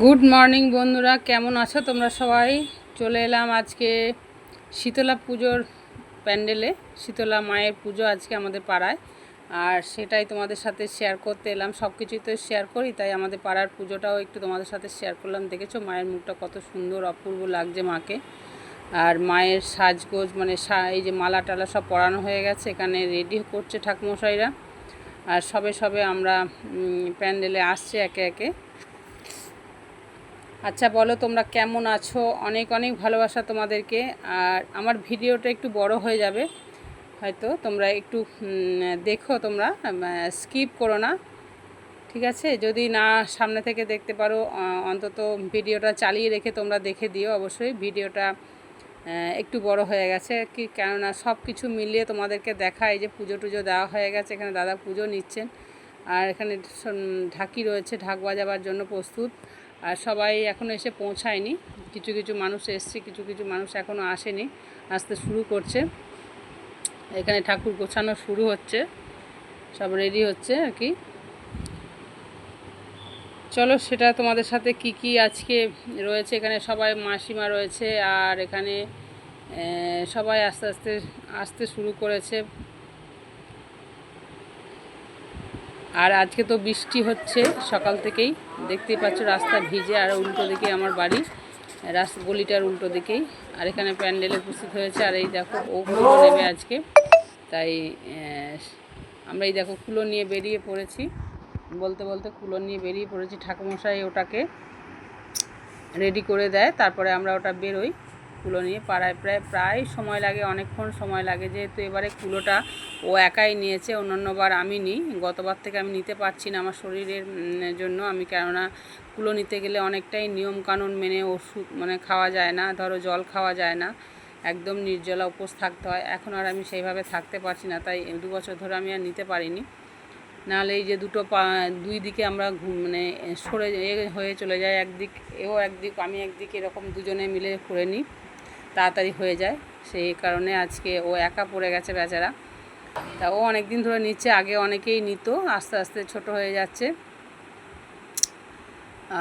Good morning বন্ধুরা। কেমন আছো তোমরা সবাই? চলে এলাম আজকে শীতলা পুজোর প্যান্ডেলে। শীতলা মায়ের পুজো আজকে আমাদের পাড়ায়। আর সেটাই তোমাদের সাথে শেয়ার করতে এলাম। সব কিছুই তো শেয়ার করি, তাই আমাদের পাড়ার পুজোটাও একটু তোমাদের সাথে শেয়ার করলাম। দেখেছ, মায়ের মুখটা কত সুন্দর, অপূর্ব লাগছে মাকে। আর মায়ের সাজগোজ মানে এই যে মালা টালা সব পরানো হয়ে গেছে, এখানে রেডি করছে ঠাকুমশাইরা। আর সবে সবে আমরা প্যান্ডেলে আসছে একে একে। আচ্ছা বলো তোমরা কেমন আছো? অনেক অনেক ভালোবাসা তোমাদেরকে। আর আমার ভিডিওটা একটু বড় হয়ে যাবে, হয়তো তোমরা একটু দেখো তোমরা স্কিপ করো না। ঠিক আছে? যদি না সামনে থেকে দেখতে পারো অন্তত ভিডিওটা চালিয়ে রেখে তোমরা দেখে দিও। অবশ্যই ভিডিওটা একটু বড় হয়ে গেছে। কি, কেননা সব কিছু মিলিয়ে তোমাদেরকে দেখা, এই যে পুজো টুজো দেওয়া হয়ে গেছে, এখানে দাদা পুজো নিচ্ছেন। আর এখানে ঢাকি রয়েছে, ঢাক বাজাবার জন্য প্রস্তুত। আর সবাই এখনও এসে পৌঁছায়নি। কিছু কিছু মানুষ এসছে, কিছু কিছু মানুষ এখনও আসেনি। আসতে শুরু করছে। এখানে ঠাকুর গোছানো শুরু হচ্ছে। সব রেডি হচ্ছে আর কি। চলো সেটা তোমাদের সাথে কি কি আজকে রয়েছে। এখানে সবাই মাসিমা রয়েছে আর এখানে সবাই আস্তে আস্তে আসতে শুরু করেছে। আর আজকে তো বৃষ্টি হচ্ছে সকাল থেকেই। দেখতেই পাচ্ছ রাস্তা ভিজে আর উল্টো দিকে আমার বাড়ি। রাস্তা গলিটার উল্টো দিকেই। আর এখানে প্যান্ডেল উপস্থিত হয়েছে। আর এই দেখো, ও কুলো নেবে আজকে। তাই আমরা এই দেখো কুলো নিয়ে বেরিয়ে পড়েছি। বলতে বলতে কুলো নিয়ে বেরিয়ে পড়েছি। ঠাকুমশাই ওটাকে রেডি করে দেয়। তারপরে আমরা ওটা বেরোই। কুলো নিয়ে পাড়ায় প্রায় প্রায় সময় লাগে, অনেকক্ষণ সময় লাগে। যেহেতু এবারে কুলোটা ও একাই নিয়েছে, অন্যান্যবার আমি নিই। গতবার থেকে আমি নিতে পারছি না আমার শরীরের জন্য। আমি কেননা কুলো নিতে গেলে অনেকটাই নিয়মকানুন মেনে ওষুধ মানে খাওয়া যায় না। ধরো জল খাওয়া যায় না। একদম নির্জলা উপোস থাকতে হয়। এখন আর আমি সেইভাবে থাকতে পারছি না। তাই দু বছর ধরে আমি আর নিতে পারিনি। নাহলে এই যে দুটো পা, দুই দিকে আমরা মানে সরে হয়ে চলে যায়। একদিক এও একদিক, আমি একদিক, এরকম দুজনে মিলে করে নিই। তাড়াতাড়ি হয়ে যায়। সেই কারণে আজকে ও একা পড়ে গেছে বেচারা। তা ও অনেক দিন ধরে নিচ্ছে আগে অনেকেই নিত আস্তে আস্তে ছোট হয়ে যাচ্ছে।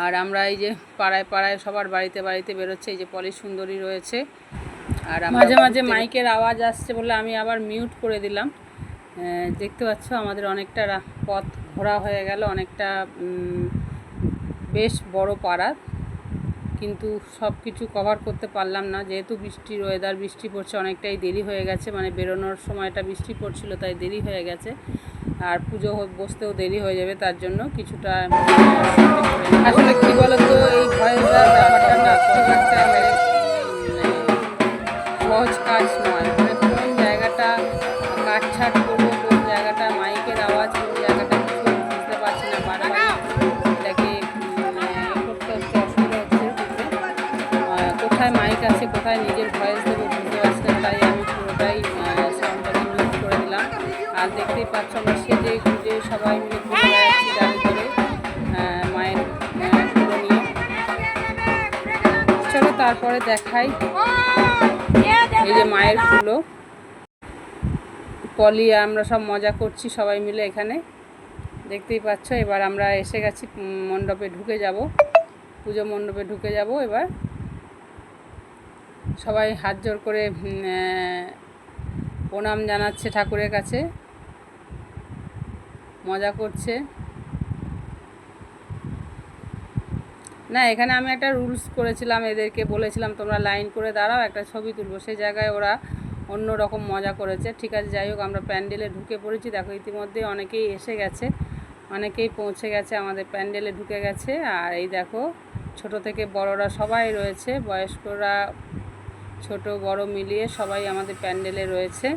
আর আমরা এই যে পাড়ায় পাড়ায় সবার বাড়িতে বাড়িতে বেরোচ্ছে এই যে পলি সুন্দরী রয়েছে। আর মাঝে মাঝে মাইকের আওয়াজ আসছে বলে আমি আবার মিউট করে দিলাম। দেখতে পাচ্ছ আমাদের অনেকটা পথ ঘোরা হয়ে গেল অনেকটা বেশ বড় পাড়া। কিন্তু সব কিছু কভার করতে পারলাম না। যেহেতু বৃষ্টির ওয়েদার বৃষ্টি পড়ছে, অনেকটাই দেরি হয়ে গেছে। মানে বেরোনোর সময়টা বৃষ্টি পড়ছিল, তাই দেরি হয়ে গেছে। আর পুজো বসতেও দেরি হয়ে যাবে, তার জন্য কিছুটা আসলে কী বলতো, এই ব্যাপারটা না একটা মানে সহজ কাজ মায়ের আহ, নিয়ে চলো তারপরে দেখাই। এই যে মায়ের ফুলো পলি আমরা সব মজা করছি সবাই মিলে এখানে। দেখতেই পাচ্ছ এবার আমরা এসে গেছি মণ্ডপে ঢুকে যাব। পুজো মণ্ডপে ঢুকে যাব এবার। সবাই হাত জোর করে প্রণাম জানাচ্ছে ঠাকুরের কাছে। মজা করছে। না, এখানে আমি একটা রুলস করেছিলাম, এদেরকে বলেছিলাম, তোমরা লাইন করে দাঁড়াও, একটা ছবি তুলবো। সেই জায়গায় ওরা অন্য রকম মজা করেছে। ঠিক আছে, যাই হোক, আমরা প্যান্ডেলে ঢুকে পড়েছি। দেখো, ইতিমধ্যে অনেকেই এসে গেছে, অনেকেই পৌঁছে গেছে, আমাদের প্যান্ডেলে ঢুকে গেছে। আর এই দেখো, ছোট থেকে বড়রা সবাই রয়েছে, বয়স্করা, ছোট, বড় মিলিয়ে সবাই আমাদের প্যান্ডেলে রয়েছে।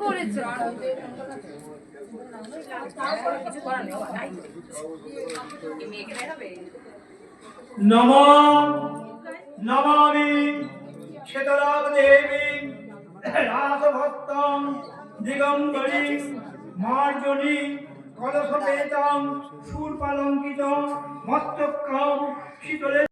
করেছে। নম নমামি শীতলাম দেবী রাসভক্তম দিগম্বরী মার্জনী কলসপেতাম সুর পালঙ্কিত মস্তকম শীতলে